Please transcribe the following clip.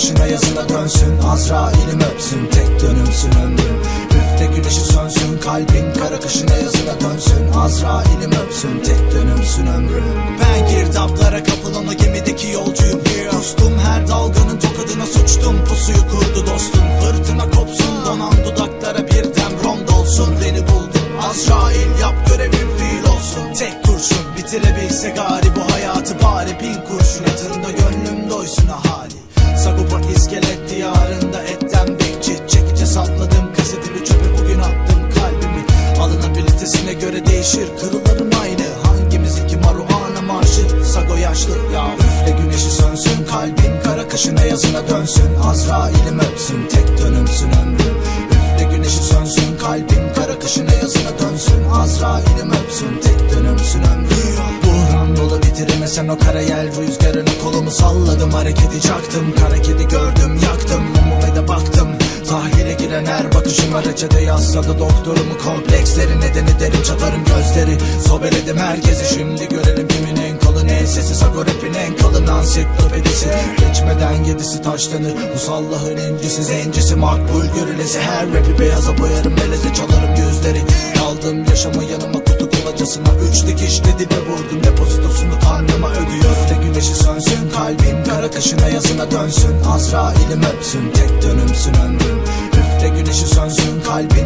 kışına yazına dönsün. Azrail'im öpsün tek dönümsün ömrüm. Üfle güneşi sönsün kalbin kara kışına yazına dönsün. Azrail'im öpsün tek dönümsün ömrüm. Ben girdaplara kapılan o gemideki yolcuyum. Kustum her dalganın tokadına suçtum. Pusuyu kurdu dostum fırtına kopsun. Donan dudaklara birden rom dolsun. Beni buldun Azrail yap görevim fiil olsun. Tek kurşun bitirebilse gari bu hayatı bari Bin kurşun. Atında gönlüm doysun ahali Sagopa iskelet diyarında etten bekçi. Çekice sapladım kasetimi çöpe bugün attım kalbimi. Alınabilitesine göre değişir kırılarım aynı. Hangimizinki maruhana marşı? Sago yaşlı ya üfle güneşi sönsün. Kalbin kara kışına yazına dönsün. Azrail'im öpsün tek dönümsün ömrüm bitiremesen o kara yel rüzgarına kolumu salladım Hareketi çaktım. Kara kedi gördüm yaktım Mumuma da baktım. Tahile giren her bakışıma reçete yazsa da doktorumu kompleksleri. Nedeni derim çatarım gözleri Sobeledim herkesi şimdi görelim kimin en kalın ensesi. Sago rapin en kalın ansiklopedisi. Geçmeden yedisi taşlanır Musallahın incisi. Zencisi makbul görülesi Her rapi beyaza boyarım meleze. Çalarım gözleri Aldım yaşamı depozitosunu tanrıma ödüyorum De güneşi sönsün kalbin kara kışına yazına dönsün. Azrail'im öpsün tek dönümsün ömrüm. Üfle güneşi sönsün kalbin